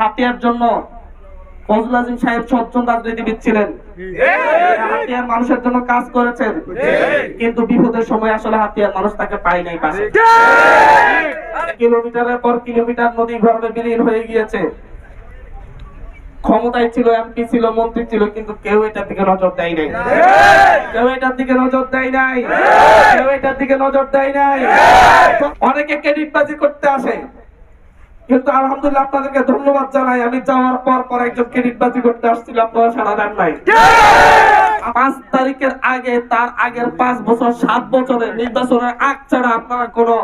হাতিয়ার জন্য ফজল আজিম সাহেব রাজনীতিবিদ ছিলেন। হাতিয়ার মানুষের জন্য কাজ করেছেন। কিন্তু বিপদের সময় আসলে হাতিয়ার মানুষ তাকে পায় নাই পাশে। কিলোমিটারের পর কিলোমিটার নদী বিলীন হয়ে গিয়েছে। ক্ষমতায় ছিল, এমপি ছিল, মন্ত্রী ছিল, কিন্তু কেউ এটার দিকে নজর দেয় নাই। কেউ এটার দিকে নজর দেয় নাই। কেউ এটার দিকে নজর দেয় নাই। অনেকে ক্রেডিট বাজি করতে আসে। কিন্তু আলহামদুলিল্লাহ আপনাদেরকে ধন্যবাদ জানাই। আমি যাওয়ার পর পর একজন ক্রেডিট বাজি করতে আসছিল আপনারা সারা দেন নাই। পাঁচ তারিখের আগে তার আগের পাঁচ বছর সাত বছরের নির্বাচনের আগ ছাড়া আপনারা কোনো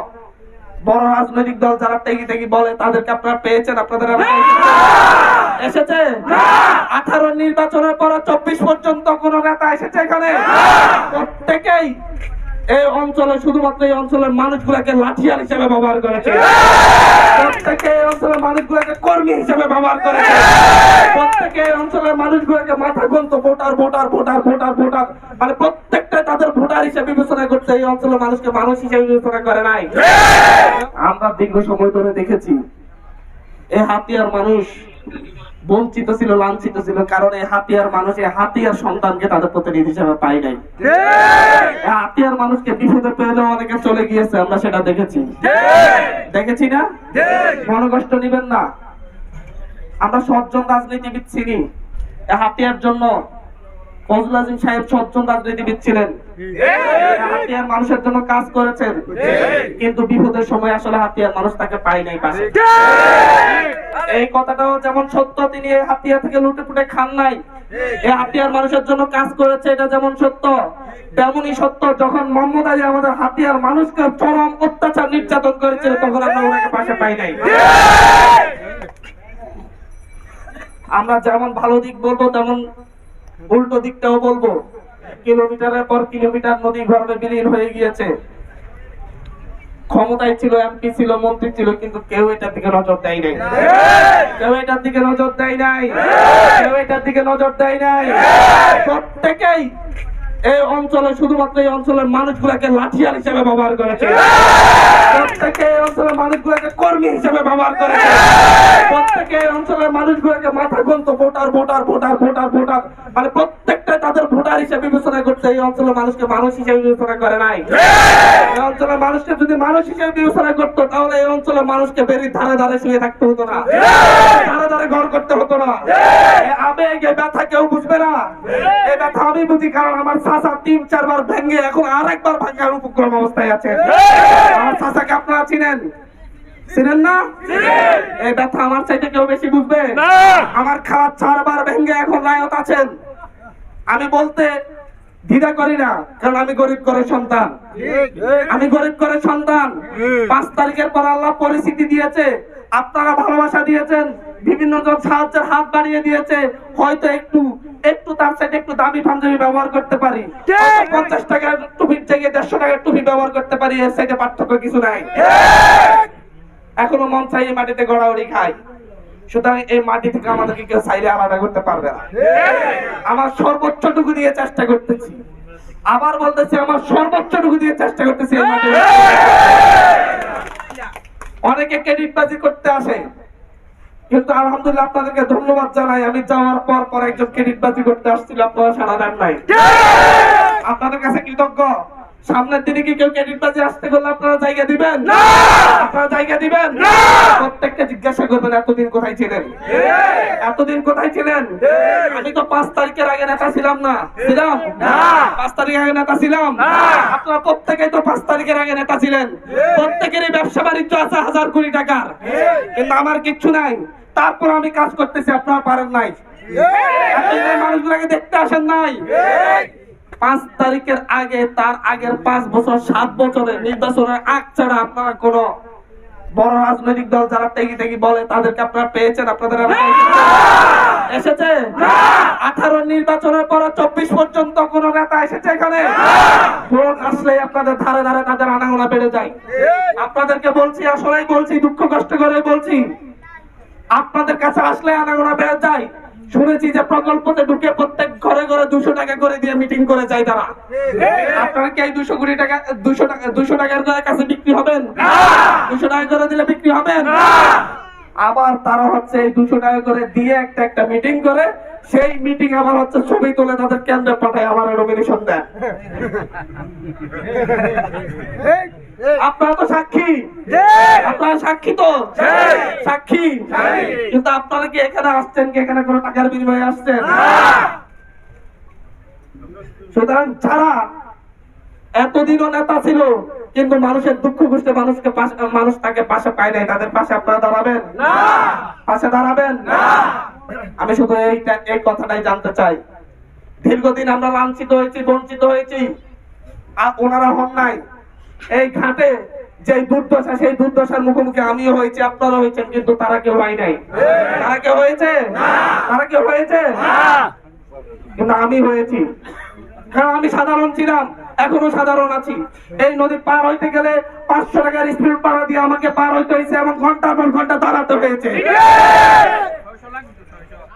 বড় রাজনৈতিক দল যারা টেকি টেকি বলে তাদেরকে আপনারা পেয়েছেন? আপনাদের এসেছে? আঠারো নির্বাচনের পর চব্বিশ পর্যন্ত কোন নেতা এসেছে এখানে? প্রত্যেকেই এই অঞ্চলে শুধুমাত্র এই অঞ্চলের মানুষগুলাকে লাঠিয়ার হিসেবে ব্যবহার করেছে। প্রত্যেকে এই অঞ্চলের মানুষগুলাকে কর্মী হিসেবে ব্যবহার করেছে। প্রত্যেকে এই অঞ্চলের মানুষগুলোকে মাথা গন্ত voter voter voter voter voter. মানে প্রত্যেকটা তাদের ভোটার হিসেবে বিবেচনা করছে এই অঞ্চলের মানুষকে মানুষ হিসেবে বিবেচনা করে নাই। আমরা দীর্ঘ সময় ধরে দেখেছি, এই হাতিয়ার মানুষ বঞ্চিত ছিল লাঞ্ছিত ছিল কারণ এই হাতিয়ার মানুষ এই হাতিয়ার সন্তানকে তাদের প্রতিনিধি হিসেবে পাই নাই। হাতিয়ার মানুষকে বিপদে পেলেও অনেকে চলে গিয়েছে আমরা সেটা দেখেছি। দেখেছি না? মনোকষ্ট নিবেন না। আমরা সজ্জন রাজনীতিবিদ চিনি হাতিয়ার জন্য ফজল আজিম সাহেব সজ্জন রাজনীতিবিদ ছিলেন। হাতিয়ার মানুষের জন্য কাজ করেছেন। কিন্তু বিপদের সময় আসলে হাতিয়ার মানুষ তাকে পায় নাই পাশে এই কথাটাও যেমন সত্য, তিনি থেকে লুটে খান নাই। হাতিয়ার মানুষের জন্য কাজ করেছে, এটা যেমন সত্য, তেমনই সত্য। যখন মোহাম্মদ আলী আমাদের হাতিয়ার মানুষকে চরম অত্যাচার নির্যাতন করেছিল, তখন আমরা ওনাকে পাশে পাই নাই। আমরা যেমন ভালো দিক বলব, তেমন উল্টো দিকটাও বলব। কিলোমিটারের পর কিলোমিটার নদী গর্ভে বিলীন হয়ে গিয়েছে। ক্ষমতায় ছিল, এমপি ছিল, মন্ত্রী ছিল, কিন্তু কেউ এটার দিকে নজর দেয় নাই। কেউ এটার দিকে নজর দেয় নাই। কেউ এটার দিকে নজর দেয় নাই। প্রত্যেকেই এই অঞ্চলে, শুধুমাত্র এই অঞ্চলের মানুষগুলাকে লাঠিয়াল হিসেবে ব্যবহার করেছে। প্রত্যেকে এই অঞ্চলের মানুষগুলোকে কর্মী হিসেবে ব্যবহার করেছে প্রত্যেকে অঞ্চলের মানুষগুলোকে মাথা গন্ত, voter voter voter voter voter. মানে প্রত্যেকটা তাদের ভোটার হিসেবে বিবেচনা করছে, এই অঞ্চলের মানুষকে মানুষ হিসেবে বিবেচনা করে নাই। এই অঞ্চলের মানুষকে যদি মানুষ হিসেবে বিবেচনা তাহলে এই অঞ্চলের মানুষকে ধারে ধারে শুয়ে থাকতে হতো না। ধারে ধারে ঘর করতে হতো না। আবেগ এই ব্যথা কেউ বুঝবে না। এই ব্যথা আমি বুঝি কারণ আমার চাচা তিন, চারবার ভেঙে এখন আর একবার ভাঙার উপক্রম অবস্থায় আছে। আমার চাচাকে আপনারা চিনেন? চিনেন না? এই ব্যথা আমার চাইতে কেউ বেশি বুঝবে? আমার খারাপ চারবার ভেঙে এখন নায়ক আছেন। আমি বলতে দ্বিধা করি না কারণ আমি গরিব করে সন্তান। আমি গরিব করে সন্তান। পাঁচ তারিখের পর আল্লাহ পরিস্থিতি দিয়েছে। আপনারা ভালোবাসা দিয়েছেন বিভিন্ন জন সাহায্যের হাত বাড়িয়ে দিয়েছে। হয়তো একটু একটু তার সাথে একটু দামি পাঞ্জাবি ব্যবহার করতে পারি। পঞ্চাশ টাকার টুপির জায়গায় দেড়শো টাকার টুপি ব্যবহার করতে পারি এর সাইডে পার্থক্য কিছু নাই। এখনও মন চাই এই মাটিতে গড়াগড়ি খাই। সুতরাং এই মাটি থেকে আমাদেরকে কেউ চাইলে আলাদা করতে পারবে না। আমার সর্বোচ্চটুকু দিয়ে চেষ্টা করতেছি। আবার বলতেছি আমার সর্বোচ্চটুকু দিয়ে চেষ্টা করতেছি এই মাটি অনেকে ক্রেডিট বাজি করতে আসে। কিন্তু আলহামদুলিল্লাহ আপনাদেরকে ধন্যবাদ জানাই। আমি যাওয়ার পর পর একজন ক্রেডিট বাজি করতে আসছিল আপনারা সারা দেন নাই। আপনাদের কাছে কৃতজ্ঞ। সামনের দিনে কি কেউ ক্রেডিট বাজি আসতে করলে আপনারা জায়গা দিবেন? আপনারা জায়গা দিবেন? প্রত্যেকটা জিজ্ঞাসা করবেন এতদিন কোথায় ছিলেন? এতদিন কোথায় ছিলেন? আমি তো পাঁচ তারিখের আগে নেতা ছিলাম না। ছিলাম? পাঁচ তারিখের আগে নেতা ছিলাম। আপনারা প্রত্যেকেই তো পাঁচ তারিখের আগে নেতা ছিলেন। প্রত্যেকেরই ব্যবসা বাণিজ্য আছে হাজার কোটি টাকার। কিন্তু আমার কিচ্ছু নাই। তারপর আমি কাজ করতেছি আপনারা পারেন নাই। মানুষগুলোকে দেখতে আসেন নাই? পাঁচ তারিখের আগে তার আগের পাঁচ বছর সাত বছরের নির্বাচনের আগ ছাড়া আপনারা কোনো বড় রাজনৈতিক দল যারা টেকি টেকি বলে তাদেরকে আপনারা পেয়েছেন? আপনাদের এসেছে? আঠারো নির্বাচনের পর চব্বিশ পর্যন্ত কোন নেতা এসেছে এখানে? ভোট আসলে আপনাদের ধারে ধারে তাদের আনাগোনা বেড়ে যায়। আপনাদেরকে বলছি আসলেই বলছি দুঃখ কষ্ট করে বলছি আপনাদের কাছে আসলে আনাগোনা বেড়ে যায়। শুনেছি যে প্রকল্পতে ঢুকে প্রত্যেক ঘরে ঘরে দুশো টাকা করে দিয়ে মিটিং করে যায় তারা। আপনারা কি এই দুশো কোটি টাকা দুশো টাকা দুশো টাকার কাছে বিক্রি হবেন? দুশো টাকা করে দিলে বিক্রি হবেন? আবার তারা হচ্ছে এই দুশো টাকা করে দিয়ে একটা একটা মিটিং করে সেই মিটিং আবার হচ্ছে ছবি তুলে তাদের কেন্দ্রে পাঠায় আবার নমিনেশন দেয়। আপনারা তো সাক্ষী। আপনারা সাক্ষী তো। সাক্ষী। কিন্তু আপনারা কি এখানে আসছেন কি এখানে কোনো টাকার বিনিময়ে আসছেন? সুতরাং যারা এতদিনও নেতা ছিল কিন্তু মানুষের দুঃখ বুঝতে মানুষকে মানুষ তাকে পাশে পায় নাই। তাদের পাশে আপনারা দাঁড়াবেন? পাশে দাঁড়াবেন? আমি শুধু এইটা এই কথাটাই জানতে চাই। দীর্ঘদিন আমরা লাঞ্ছিত হয়েছি বঞ্চিত হয়েছি। আর ওনারা হন নাই। এই ঘাটে যে দুর্দশা সেই দুর্দশার মুখোমুখি আমিও হয়েছি আপনারা হয়েছেন কিন্তু তারা কেউ হয় নাই। তারা কেউ হয়েছে? তারা কেউ হয়েছে? কিন্তু আমি হয়েছি। কারণ আমি সাধারণ ছিলাম এখনও সাধারণ আছি। এই নদী পার হইতে গেলে পাঁচশো টাকার স্পিড পাড়া দিয়ে আমাকে পার হইতে হয়েছে এবং ঘণ্টার পর ঘণ্টা দাঁড়াতে হয়েছে।